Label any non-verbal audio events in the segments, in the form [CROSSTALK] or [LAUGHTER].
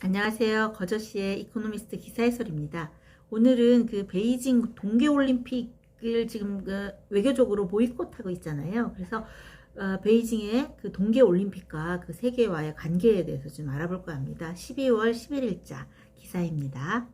안녕하세요. 거저씨의 이코노미스트 기사 해설입니다. 오늘은 그 베이징 동계올림픽을 지금 그 외교적으로 보이콧하고 있잖아요. 그래서 어, 베이징의 그 동계올림픽과 그 세계와의 관계에 대해서 좀 알아볼까 합니다. 12월 11일자 기사입니다.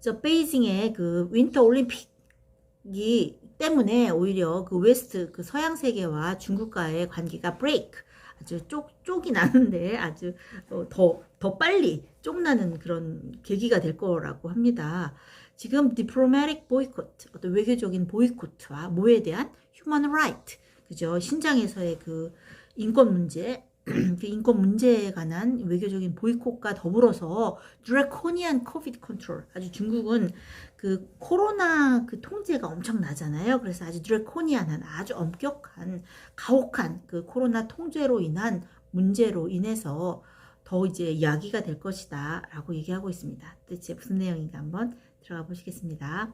저 베이징의 그 윈터 올림픽이 때문에 오히려 그 웨스트 그 서양 세계와 중국과의 관계가 브레이크 아주 쪽 쪽이 나는데 아주 어, 더, 더 빨리 쪽나는 그런 계기가 될 거라고 합니다. 지금 diplomatic boycott, 어떤 외교적인 보이콧과 뭐에 대한 human right, 그죠? 신장에서의 그 인권 문제, 그 인권 문제에 관한 외교적인 보이콧과 더불어서 드래코니안 코비드 컨트롤 아주 중국은 그 코로나 그 통제가 엄청 나잖아요. 그래서 아주 드래코니안한 아주 엄격한 가혹한 그 코로나 통제로 인한 문제로 인해서 더 이제 야기가 될 것이다 라고 얘기하고 있습니다. 대체 무슨 내용인가 한번 들어가 보시겠습니다.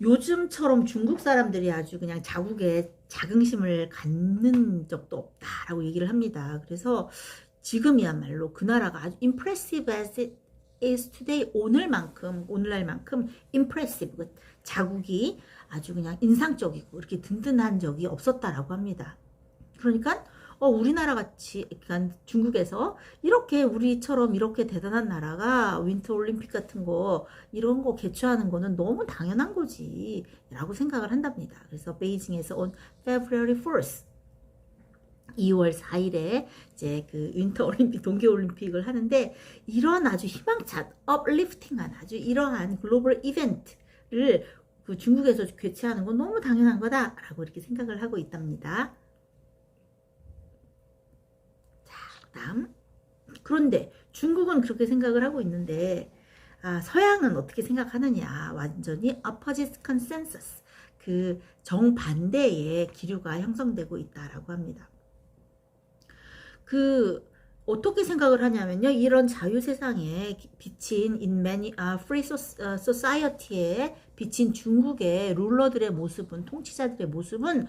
요즘처럼 중국 사람들이 아주 그냥 자국에 자긍심을 갖는 적도 없다라고 얘기를 합니다. 그래서 지금이야말로 그 나라가 아주 impressive as it is today 오늘만큼 오늘날만큼 impressive 그 자국이 아주 그냥 인상적이고 이렇게 든든한 적이 없었다라고 합니다. 그러니까 어, 우리나라 같이, 그러니까 중국에서 이렇게 우리처럼 이렇게 대단한 나라가 윈터 올림픽 같은 거, 이런 거 개최하는 거는 너무 당연한 거지. 라고 생각을 한답니다. 그래서 베이징에서 온 February 4th, 2월 4일에 이제 그 윈터 올림픽, 동계 올림픽을 하는데, 이런 아주 희망찬, 업리프팅한 아주 이러한 글로벌 이벤트를 그 중국에서 개최하는 건 너무 당연한 거다라고 이렇게 생각을 하고 있답니다. 다음. 그런데 중국은 그렇게 생각을 하고 있는데 아, 서양은 어떻게 생각하느냐 완전히 opposite consensus 그 정반대의 기류가 형성되고 있다라고 합니다. 그 어떻게 생각을 하냐면요. 이런 자유 세상에 비친 in many uh, free society에 비친 중국의 룰러들의 모습은 통치자들의 모습은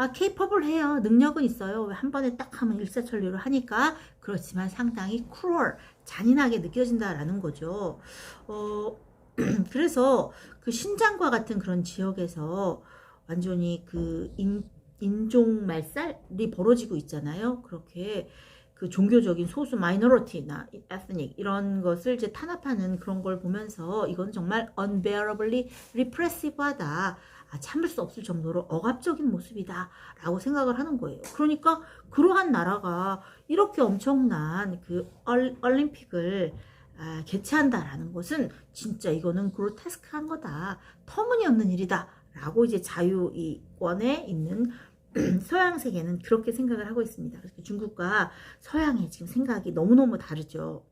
아, 케이팝을 해요. 능력은 있어요. 한 번에 딱 하면 일사천리로 하니까 그렇지만 상당히 크롤, 잔인하게 느껴진다라는 거죠. 어, [CLEARS THROAT] 그래서 그 신장과 같은 그런 지역에서 완전히 그 인, 인종 말살이 벌어지고 있잖아요. 그렇게 그 종교적인 소수 마이너리티나 에스닉 이런 것을 이제 탄압하는 그런 걸 보면서 이건 정말 unbearably repressive하다. 아, 참을 수 없을 정도로 억압적인 모습이다 라고 생각을 하는 거예요. 그러니까 그러한 나라가 이렇게 엄청난 그 올림픽을 아, 개최한다라는 것은 진짜 이거는 그로테스크한 거다. 터무니없는 일이다. 라고 이제 자유이권에 있는 [CLEARS THROAT] 서양 세계는 그렇게 생각을 하고 있습니다. 그래서 중국과 서양의 지금 생각이 너무너무 다르죠.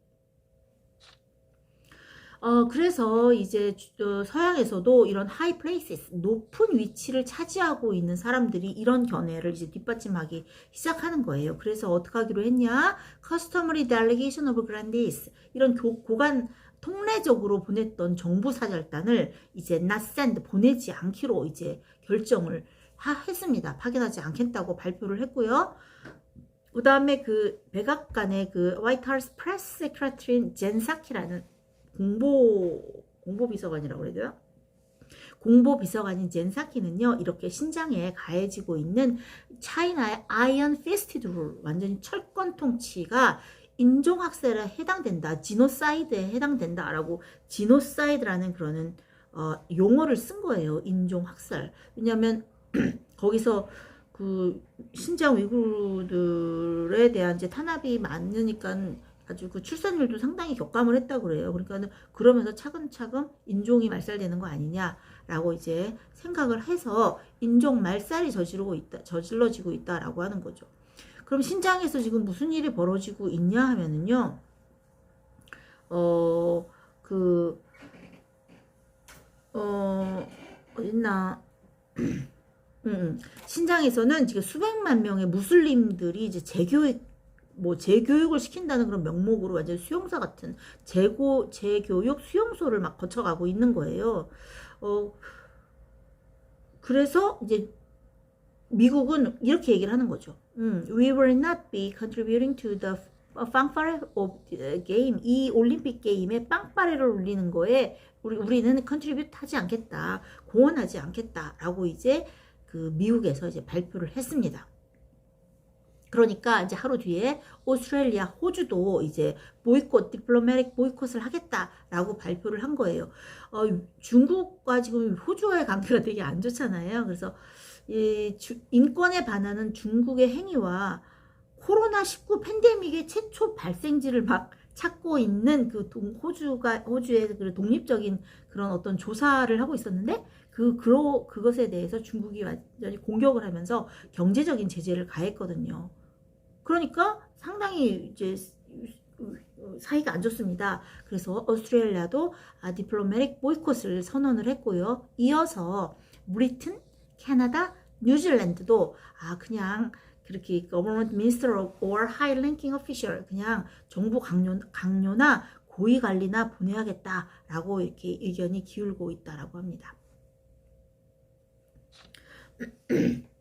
어, 그래서 이제 어, 서양에서도 이런 하이 플레이스, 높은 위치를 차지하고 있는 사람들이 이런 견해를 이제 뒷받침하기 시작하는 거예요. 그래서 어떻게 하기로 했냐? Customary Delegation of Grandees. 이런 고, 고관 통례적으로 보냈던 정부 사절단을 이제 not send, 보내지 않기로 이제 결정을 하, 했습니다. 파견하지 않겠다고 발표를 했고요. 그 다음에 그 백악관의 그 화이트 하우스 프레스 세크레터린 젠사키라는 공보 공보비서관이라고 그래야 되나? 공보비서관인 젠사키는요 이렇게 신장에 가해지고 있는 차이나의 아이언 피스티드 룰 완전히 철권 통치가 인종학살에 해당된다 지노사이드에 해당된다 라고 지노사이드라는 그러는 어, 용어를 쓴 거예요 인종학살 왜냐하면 [CLEARS THROAT] 거기서 그 신장 위구르들에 대한 이제 탄압이 많으니까 아주 그 출산율도 상당히 격감을 했다고 그래요. 그러니까는 그러면서 차근차근 인종이 말살되는 거 아니냐라고 이제 생각을 해서 인종 말살이 저지르고 있다, 저질러지고 있다라고 하는 거죠. 그럼 신장에서 지금 무슨 일이 벌어지고 있냐 하면은요, 어, 그, 어, 어딨나, [CLEARS THROAT] 음, 음, 신장에서는 지금 수백만 명의 무슬림들이 이제 재교육 뭐 재교육을 시킨다는 그런 명목으로 완전 수용사 같은 재고 재교육 수용소를 막 거쳐가고 있는 거예요. 어 그래서 이제 미국은 이렇게 얘기를 하는 거죠. 음, we will not be contributing to the the game. 이 올림픽 게임에 빵파레를 울리는 거에 우리, 우리는 컨트리뷰트 하지 않겠다. 공헌하지 않겠다라고 이제 그 미국에서 이제 발표를 했습니다. 그러니까 이제 하루 뒤에 오스트레일리아, 호주도 이제 보이콧, 디플로마틱 보이콧을 하겠다라고 발표를 한 거예요. 어, 중국과 지금 호주와의 관계가 되게 안 좋잖아요. 그래서 이 주, 인권에 반하는 중국의 행위와 코로나19 팬데믹의 최초 발생지를 막 찾고 있는 그 동, 호주가 호주의 그 독립적인 그런 어떤 조사를 하고 있었는데 그 그로 그것에 대해서 중국이 완전히 공격을 하면서 경제적인 제재를 가했거든요. 그러니까 상당히 이제 사이가 안 좋습니다. 그래서 오스트레일리아도 아, 디플로마틱 보이콧을 선언을 했고요. 이어서 브리튼, 캐나다, 뉴질랜드도 아 그냥 그렇게 government minister or high ranking official 그냥 정부 강요, 강요나 고위 관리나 보내야겠다라고 이렇게 의견이 기울고 있다라고 합니다. [CLEARS THROAT]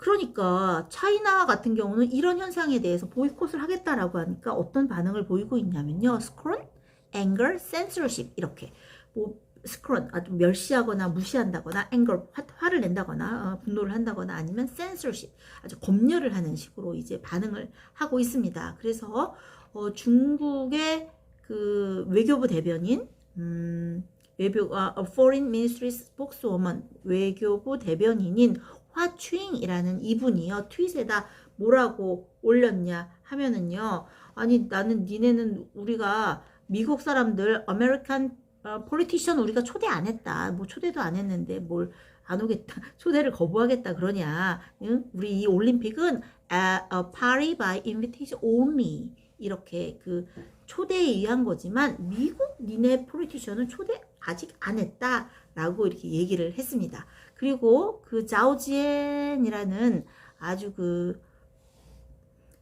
그러니까 차이나 같은 경우는 이런 현상에 대해서 보이콧을 하겠다라고 하니까 어떤 반응을 보이고 있냐면요. 스크론, 앵글, 센서십 이렇게 뭐 스크론 아주 멸시하거나 무시한다거나 앵글 화, 를 낸다거나 어, 분노를 한다거나 아니면 센서십 아주 검열을 하는 식으로 이제 반응을 하고 있습니다. 그래서 어, 중국의 그 외교부 대변인 음, 외교 아, Foreign Ministry Spokeswoman 외교부 대변인인 화추잉이라는 이분이요. 트윗에다 뭐라고 올렸냐 하면은요. 아니 나는 니네는 우리가 미국 사람들 아메리칸 어, 폴리티션 우리가 초대 안 했다. 뭐 초대도 안 했는데 뭘 안 오겠다. [LAUGHS] 초대를 거부하겠다 그러냐. 응? 우리 이 올림픽은 a, a party by invitation only. 이렇게 그 초대에 의한 거지만 미국 니네 폴리티션은 초대 아직 안 했다라고 이렇게 얘기를 했습니다. 그리고 그 자오지엔이라는 아주 그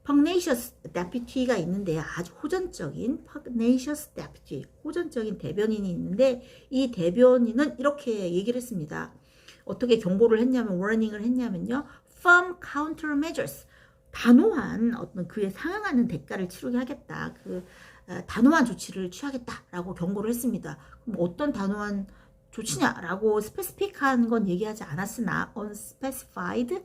펑네이셔스 데피티가 있는데 아주 호전적인 펑네이셔스 데피티 호전적인 대변인이 있는데 이 대변인은 이렇게 얘기를 했습니다. 어떻게 경고를 했냐면 워닝을 했냐면요. firm countermeasures 단호한 어떤 그에 상응하는 대가를 치르게 하겠다. 그 단호한 조치를 취하겠다라고 경고를 했습니다. 그럼 어떤 단호한 조치냐라고 스페시픽한 건 얘기하지 않았으나 unspecified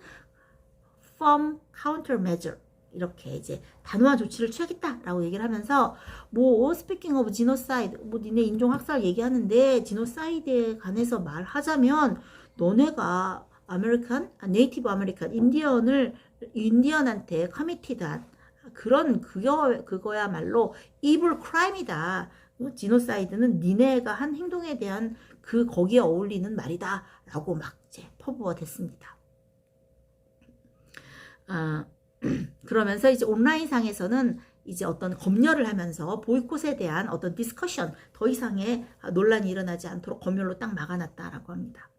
firm countermeasure 이렇게 이제 단호한 조치를 취하겠다라고 얘기를 하면서 뭐 speaking of genocide 뭐 니네 인종 학살 얘기하는데 지노사이드에 관해서 말하자면 너네가 아메리칸 네이티브 아메리칸 인디언을 인디언한테 커미티드한 그런 그거 그거야말로 evil crime이다. 지노사이드는 니네가 한 행동에 대한 그 거기에 어울리는 말이다 라고 막 이제 퍼부어 됐습니다. 아, [CLEARS THROAT] 그러면서 이제 온라인상에서는 이제 어떤 검열을 하면서 보이콧에 대한 어떤 디스커션 더 이상의 논란이 일어나지 않도록 검열로 딱 막아놨다라고 합니다.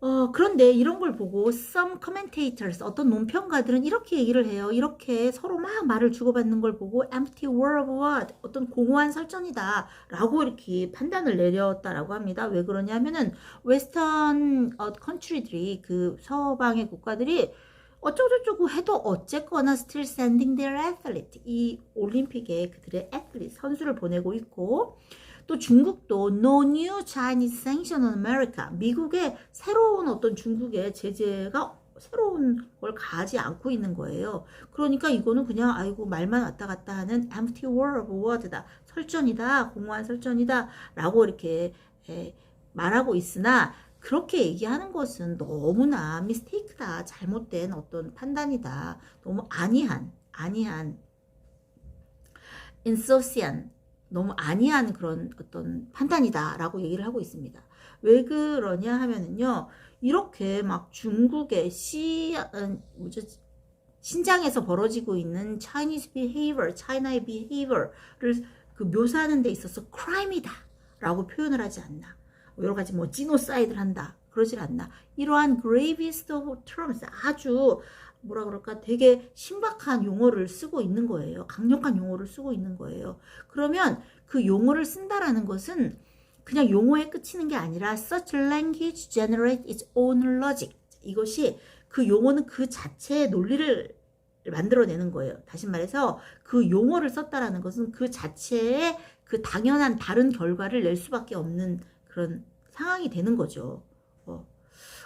어, 그런데 이런 걸 보고 some commentators, 어떤 논평가들은 이렇게 얘기를 해요. 이렇게 서로 막 말을 주고받는 걸 보고 empty word of word, 어떤 공허한 설전이다 라고 이렇게 판단을 내렸다라고 합니다. 왜 그러냐면은 웨스턴 어, 컨트리들이 그 서방의 국가들이 어쩌고저쩌고 해도 어쨌거나 still sending their athlete 이 올림픽에 그들의 애틀릿 선수를 보내고 있고 또 중국도 No New Chinese Sanction on America. 미국의 새로운 어떤 중국의 제재가 새로운 걸 가지 않고 있는 거예요. 그러니까 이거는 그냥 아이고 말만 왔다 갔다 하는 empty word of word다. 설전이다. 공허한 설전이다. 라고 이렇게 에, 말하고 있으나 그렇게 얘기하는 것은 너무나 미스테이크다. 잘못된 어떤 판단이다. 너무 아니한, 아니한, insouciant, 너무 아니한 그런 어떤 판단이다라고 얘기를 하고 있습니다. 왜 그러냐 하면은요, 이렇게 막 중국의 시, 음, 뭐죠, 신장에서 벌어지고 있는 Chinese behavior, China의 behavior를 그 묘사하는 데 있어서 crime이다 라고 표현을 하지 않나. 여러 가지 뭐 genocide를 한다. 그러질 않나. 이러한 gravest of terms, 아주 뭐라 그럴까 되게 신박한 용어를 쓰고 있는 거예요. 강력한 용어를 쓰고 있는 거예요. 그러면 그 용어를 쓴다라는 것은 그냥 용어에 그치는 게 아니라 such language generate its own logic. 이것이 그 용어는 그 자체의 논리를 만들어내는 거예요. 다시 말해서 그 용어를 썼다라는 것은 그 자체의 그 당연한 다른 결과를 낼 수밖에 없는 그런 상황이 되는 거죠. 어.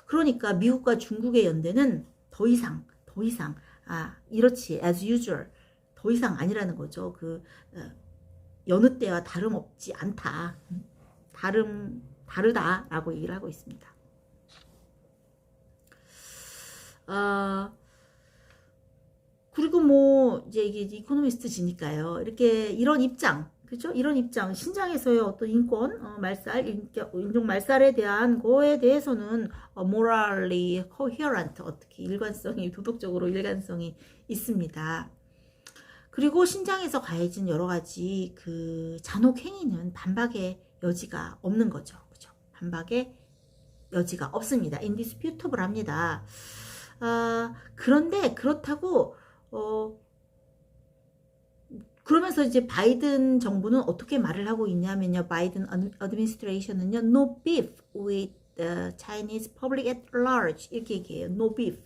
그러니까 미국과 중국의 연대는 더 이상, 더 이상, 아, 이렇지, as usual. 더 이상 아니라는 거죠. 그, 어, 여느 때와 다름없지 않다. 음, 다름, 다르다라고 얘기를 하고 있습니다. 아, 그리고 뭐, 이제 이게 이코노미스트지니까요. 이렇게 이런 입장, 그죠? 이런 입장, 신장에서의 어떤 인권, 어, 말살, 인격, 인종 말살에 대한 거에 대해서는 어, morally coherent, 어떻게 일관성이, 도덕적으로 일관성이 있습니다. 그리고 신장에서 가해진 여러 가지 그 잔혹 행위는 반박의 여지가 없는 거죠. 그죠? 반박의 여지가 없습니다. indisputable 합니다. 아, 그런데 그렇다고 어, 그러면서 이제 바이든 정부는 어떻게 말을 하고 있냐면요. 바이든 administration은요. No beef with the Chinese public at large 이렇게 얘기해요. No beef.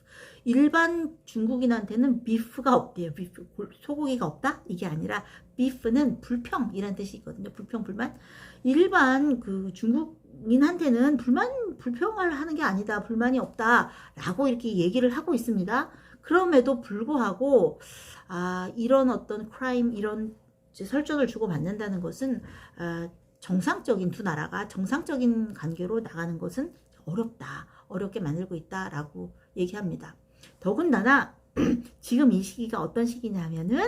일반 중국인한테는 비프가 없대요. 비프 소고기가 없다 이게 아니라 비프는 불평이란 뜻이 있거든요. 불평 불만. 일반 그 중국인한테는 불만 불평을 하는 게 아니다. 불만이 없다라고 이렇게 얘기를 하고 있습니다. 그럼에도 불구하고 아, 이런 어떤 크라임 이런 설전을 주고 받는다는 것은 아, 정상적인 두 나라가 정상적인 관계로 나가는 것은 어렵다. 어렵게 만들고 있다라고 얘기합니다. 더군다나 [CLEARS THROAT] 지금 이 시기가 어떤 시기냐면은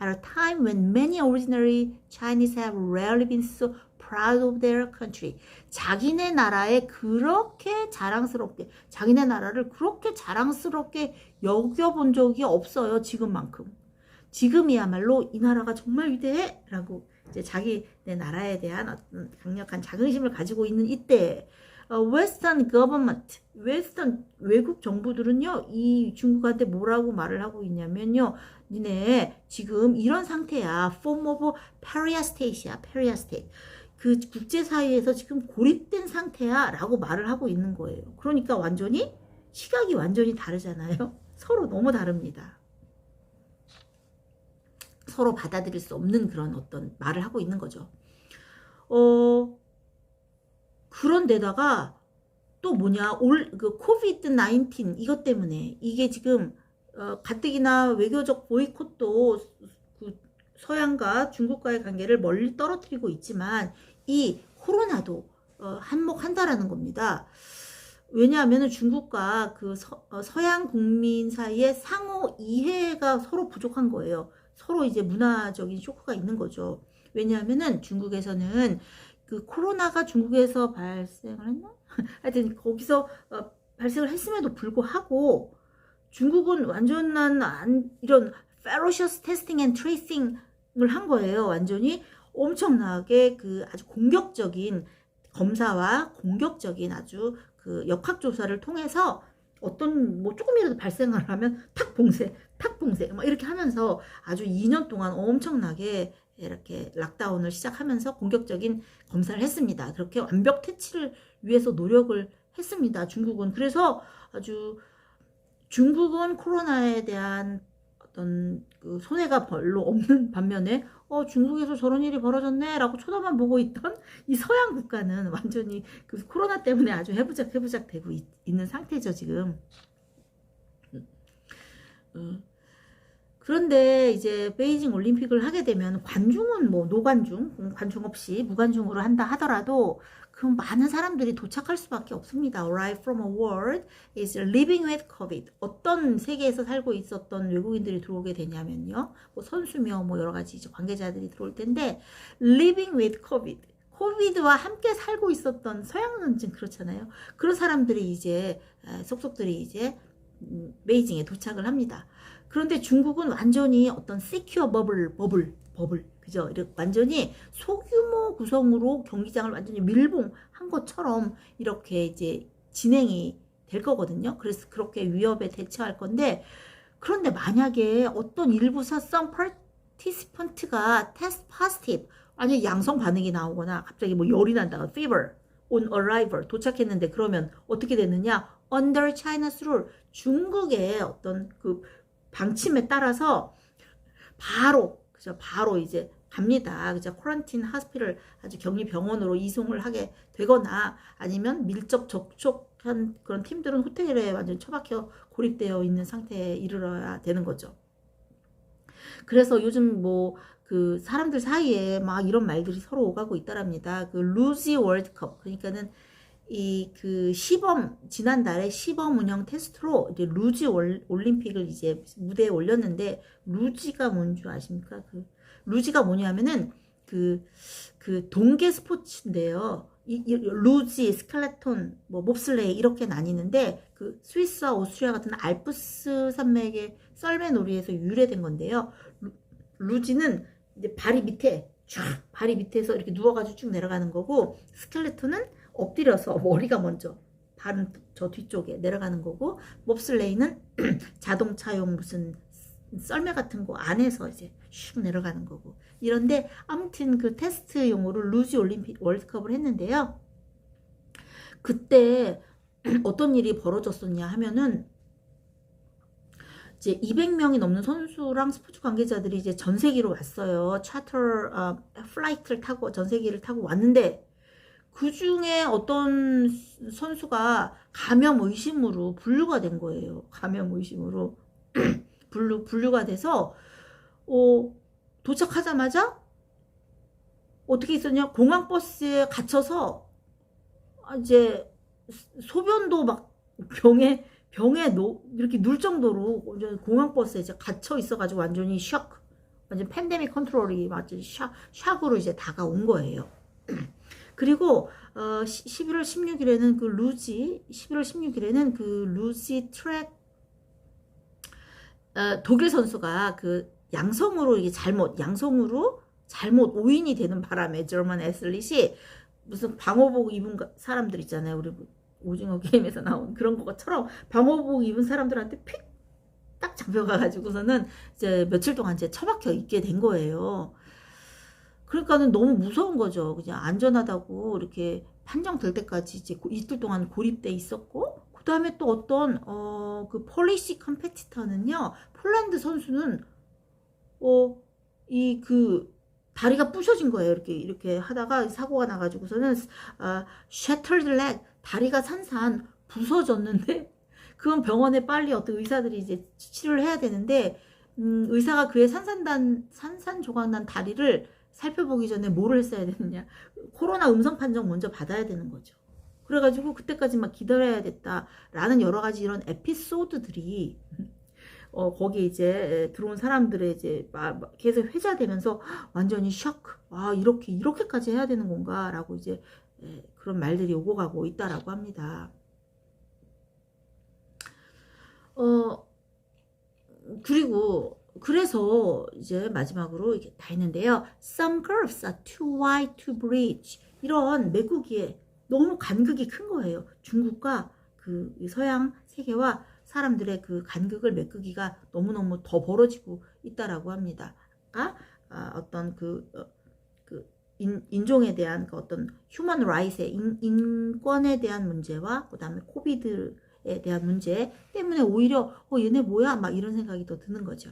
at a time when many originary Chinese have rarely been so proud of their country. 자기네 나라에 그렇게 자랑스럽게 자기네 나라를 그렇게 자랑스럽게 여겨본 적이 없어요. 지금만큼. 지금이야말로 이 나라가 정말 위대해라고 이제 자기네 나라에 대한 어떤 강력한 자긍심을 가지고 있는 이때 어, 웨스턴 거버먼트, 웨스턴 외국 정부들은요, 이 중국한테 뭐라고 말을 하고 있냐면요, 니네 지금 이런 상태야, form of paria state이야, paria state. 그 국제사회에서 지금 고립된 상태야, 라고 말을 하고 있는 거예요. 그러니까 완전히, 시각이 완전히 다르잖아요. [LAUGHS] 서로 너무 다릅니다. 서로 받아들일 수 없는 그런 어떤 말을 하고 있는 거죠. 어, 그런데다가 또 뭐냐 올그 코비드 19 이것 때문에 이게 지금 어, 가뜩이나 외교적 보이콧도 그 서양과 중국과의 관계를 멀리 떨어뜨리고 있지만 이 코로나도 어, 한몫한다라는 겁니다. 왜냐하면 중국과 그 서, 어, 서양 국민 사이에 상호 이해가 서로 부족한 거예요. 서로 이제 문화적인 쇼크가 있는 거죠. 왜냐하면은 중국에서는 그 코로나가 중국에서 발생을 했나? [LAUGHS] 하여튼 거기서 어, 발생을 했음에도 불구하고 중국은 완전한 안, 이런 ferocious testing and tracing을 한 거예요. 완전히 엄청나게 그 아주 공격적인 검사와 공격적인 아주 그 역학조사를 통해서 어떤 뭐 조금이라도 발생을 하면 탁 봉쇄, 탁 봉쇄 막 이렇게 하면서 아주 2년 동안 엄청나게 이렇게 락다운을 시작하면서 공격적인 검사를 했습니다. 그렇게 완벽 퇴치를 위해서 노력을 했습니다. 중국은 그래서 아주 중국은 코로나에 대한 어떤 그 손해가 별로 없는 [LAUGHS] 반면에 어 중국에서 저런 일이 벌어졌네라고 쳐다만 보고 있던 이 서양 국가는 완전히 그 코로나 때문에 아주 해부작 해부작 되고 있, 는 상태죠 지금. 음. 그런데 이제 베이징 올림픽을 하게 되면 관중은 뭐 노관중, 음, 관중 없이 무관중으로 한다 하더라도 그 많은 사람들이 도착할 수밖에 없습니다. Arrive from a world is living with COVID. 어떤 세계에서 살고 있었던 외국인들이 들어오게 되냐면요. 뭐 선수며 뭐 여러 가지 이제 관계자들이 들어올 텐데 living with COVID. 코비드와 함께 살고 있었던 서양은 좀 그렇잖아요. 그런 사람들이 이제 속속들이 이제 음, 베이징에 도착을 합니다. 그런데 중국은 완전히 어떤 시큐어 버블, 버블, 버블, 그죠? 이렇게 완전히 소규모 구성으로 경기장을 완전히 밀봉한 것처럼 이렇게 이제 진행이 될 거거든요. 그래서 그렇게 위협에 대처할 건데, 그런데 만약에 어떤 일부 사성 파티시펀트가 테스트 파스티브 아니 양성 반응이 나오거나 갑자기 뭐 열이 난다가 fever on arrival 도착했는데 그러면 어떻게 되느냐 under China's rule 중국의 어떤 그 방침에 따라서 바로 그죠 바로 이제 갑니다. 그죠 코란틴 하스피를 아주 격리 병원으로 이송을 하게 되거나 아니면 밀접 접촉한 그런 팀들은 호텔에 완전 처박혀 고립되어 있는 상태에 이르러야 되는 거죠. 그래서 요즘 뭐 그 사람들 사이에 막 이런 말들이 서로 오가고 있다랍니다. 그 루지 월드컵 그러니까는 이 그 시범 지난달에 시범 운영 테스트로 이제 루지 올, 올림픽을 이제 무대에 올렸는데 루지가 뭔 줄 아십니까? 그 루지가 뭐냐면은 그, 그 동계 스포츠인데요. 이, 이 루지, 스켈레톤, 뭐 몹슬레이 이렇게 나뉘는데 그 스위스와 오스트리아 같은 알프스 산맥의 썰매 놀이에서 유래된 건데요. 루, 루지는 이제 발이 밑에 쫙 발이 밑에서 이렇게 누워가지고 쭉 내려가는 거고 스켈레톤은 엎드려서 [LAUGHS] 머리가 먼저 발은 저 뒤쪽에 내려가는 거고 몹슬레이는 [CLEARS THROAT] 자동차용 무슨 썰매 같은 거 안에서 이제 슉 내려가는 거고 이런데 아무튼 그 테스트용으로 루지 올림픽 월드컵을 했는데요. 그때 [CLEARS THROAT] 어떤 일이 벌어졌었냐 하면은 이제 200명이 넘는 선수랑 스포츠 관계자들이 이제 전세기로 왔어요. 차터 어, 플라이트를 타고 전세기를 타고 왔는데 그 중에 어떤 선수가 감염 의심으로 분류가 된 거예요. 감염 의심으로 [CLEARS THROAT] 분류 분류가 돼서 어, 도착하자마자 어떻게 있었냐 공항 버스에 갇혀서 아, 이제 소변도 막 병에 병에 노, 이렇게 눌 정도로 공항 버스에 이제 갇혀 있어가지고 완전히 샥 완전 팬데믹 컨트롤이 완전 샥 샥으로 이제 다가온 거예요. [CLEARS THROAT] 그리고 어, 11월 16일에는 그 루지 11월 16일에는 그 루지 트랙 어, 독일 선수가 그 양성으로 이게 잘못 양성으로 잘못 오인이 되는 바람에 저만 애슬릿이 무슨 방호복 입은 사람들 있잖아요. 우리 오징어 게임에서 나온 그런 것처럼 방호복 입은 사람들한테 픽 딱 잡혀가가지고서는 이제 며칠 동안 이제 처박혀 있게 된 거예요. 그러니까는 너무 무서운 거죠. 그냥 안전하다고 이렇게 판정될 때까지 이제 이틀 동안 고립돼 있었고, 그 다음에 또 어떤, 어, 그 폴리시 컴페티터는요, 폴란드 선수는, 어, 이 그, 다리가 부셔진 거예요. 이렇게, 이렇게 하다가 사고가 나가지고서는, 아, shattered leg, 다리가 산산 부서졌는데, [LAUGHS] 그건 병원에 빨리 어떤 의사들이 이제 치료를 해야 되는데, 음, 의사가 그의 산산단, 산산조각난 다리를 살펴보기 전에 뭐를 했어야 되느냐. 코로나 음성 판정 먼저 받아야 되는 거죠. 그래가지고 그때까지 막 기다려야 됐다라는 여러 가지 이런 에피소드들이 어, 거기에 이제 들어온 사람들의 이제 막 계속 회자되면서 완전히 셔 아, 이렇게, 이렇게까지 해야 되는 건가? 라고 이제 그런 말들이 오고 가고 있다라고 합니다. 어, 그리고 그래서 이제 마지막으로 이게 다 했는데요. Some curves are too wide to bridge. 이런 매국기에 너무 간극이 큰 거예요. 중국과 그 서양 세계와 사람들의 그 간극을 메꾸기가 너무너무 더 벌어지고 있다라고 합니다. 아, 아 어떤 그, 어, 그 인, 인종에 대한 그 어떤 휴먼 라이트의 인, 권에 대한 문제와 그 다음에 코비드에 대한 문제 때문에 오히려 어 얘네 뭐야 막 이런 생각이 더 드는 거죠.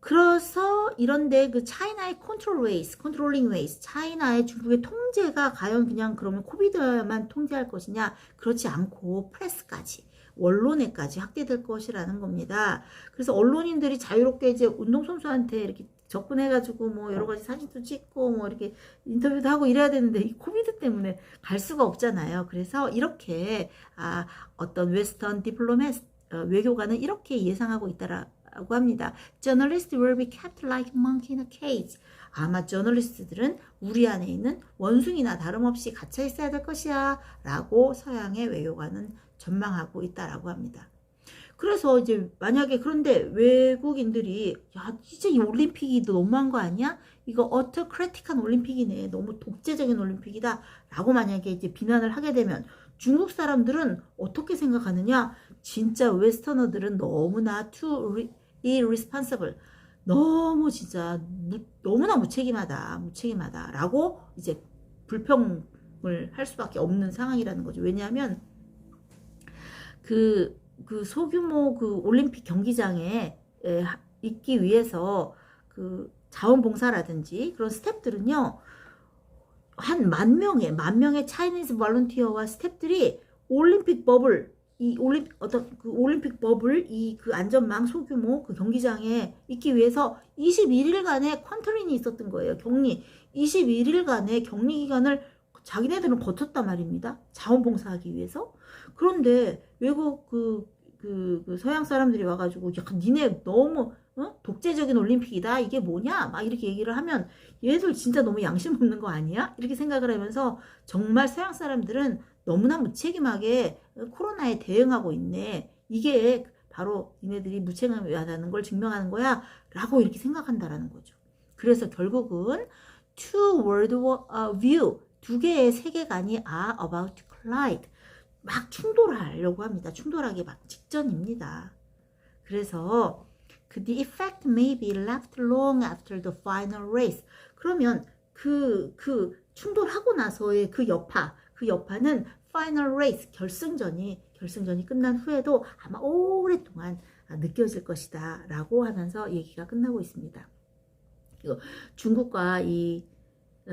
그래서 이런데 그 차이나의 컨트롤 웨이스, 컨트롤링 웨이스, 차이나의 중국의 통제가 과연 그냥 그러면 코비드만 통제할 것이냐? 그렇지 않고 프레스까지, 언론에까지 확대될 것이라는 겁니다. 그래서 언론인들이 자유롭게 이제 운동선수한테 이렇게 접근해가지고 뭐 여러 가지 사진도 찍고 뭐 이렇게 인터뷰도 하고 이래야 되는데 이 코비드 때문에 갈 수가 없잖아요. 그래서 이렇게 아 어떤 웨스턴 디플로메스 어, 외교관은 이렇게 예상하고 있다라 라고 합니다. Journalists will be kept like monkey in a cage. 아마 저널리스트들은 우리 안에 있는 원숭이나 다름없이 갇혀 있어야 될 것이야 라고 서양의 외교관은 전망하고 있다라고 합니다. 그래서 이제 만약에 그런데 외국인들이 야이 올림픽이 너무한 거 아니야? 이거 어터크래틱한 올림픽이네. 너무 독재적인 올림픽이다. 라고 만약에 이제 비난을 하게 되면 중국 사람들은 어떻게 생각하느냐? 진짜 웨스터너들은 너무나 too irresponsible. 너무 진짜 무- 너무나 무책임하다, 무책임하다 라고 이제 불평을 할 수밖에 없는 상황이라는 거죠. 왜냐하면 그, 그 소규모 그 올림픽 경기장에 에, 하- 있기 위해서 그 자원봉사라든지 그런 스탭들은요 한 만 명의 만 명의 차이니즈 볼런티어와 스탭들이 올림픽 버블 이 올림픽 어떤 그 올림픽 버블 이 그 안전망 소규모 그 경기장에 있기 위해서 21일간의 퀀터린이 있었던 거예요. 격리 21일간의 격리 기간을 자기네들은 거쳤단 말입니다. 자원봉사하기 위해서. 그런데 외국 그, 그, 그 서양 사람들이 와가지고 야 니네 너무 어? 독재적인 올림픽이다 이게 뭐냐 막 이렇게 얘기를 하면 얘들 진짜 너무 양심 없는 거 아니야? 이렇게 생각을 하면서 정말 서양 사람들은 너무나 무책임하게 코로나에 대응하고 있네. 이게 바로 니네들이 무책임하다는 걸 증명하는 거야. 라고 이렇게 생각한다라는 거죠. 그래서 결국은 two world uh, view, 두 개의 세계관이 are about to collide. 막 충돌하려고 합니다. 충돌하기 막 직전입니다. 그래서 그 the effect may be left long after the final race. 그러면 그, 그 충돌하고 나서의 그 여파, 그 여파는 final race, 결승전이, 결승전이 끝난 후에도 아마 오랫동안 느껴질 것이다. 라고 하면서 얘기가 끝나고 있습니다. 중국과 이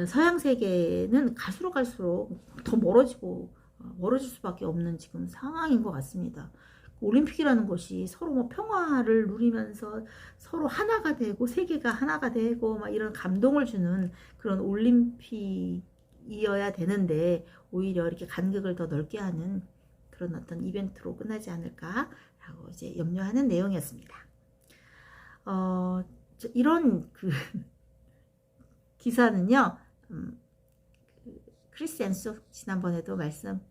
서양 세계는 갈수록 갈수록 더 멀어지고, 어, 멀어질 수밖에 없는 지금 상황인 것 같습니다. 올림픽이라는 것이 서로 뭐 평화를 누리면서 서로 하나가 되고 세계가 하나가 되고 막 이런 감동을 주는 그런 올림픽 이어야 되는데 오히려 이렇게 간극을 더 넓게 하는 그런 어떤 이벤트로 끝나지 않을까라고 이제 염려하는 내용이었습니다. 어, 저 이런 그 [LAUGHS] 기사는요, 음, 그 크리스 앤소 지난번에도 말씀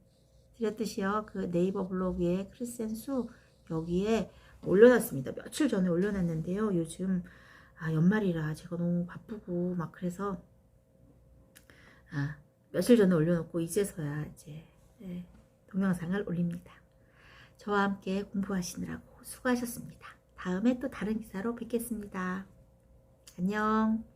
드렸듯이요. 그 네이버 블로그에 크리스앤수 여기에 올려놨습니다. 며칠 전에 올려놨는데요. 요즘 아, 연말이라 제가 너무 바쁘고 막 그래서 아, 며칠 전에 올려놓고 이제서야 이제 네, 동영상을 올립니다. 저와 함께 공부하시느라고 수고하셨습니다. 다음에 또 다른 기사로 뵙겠습니다. 안녕.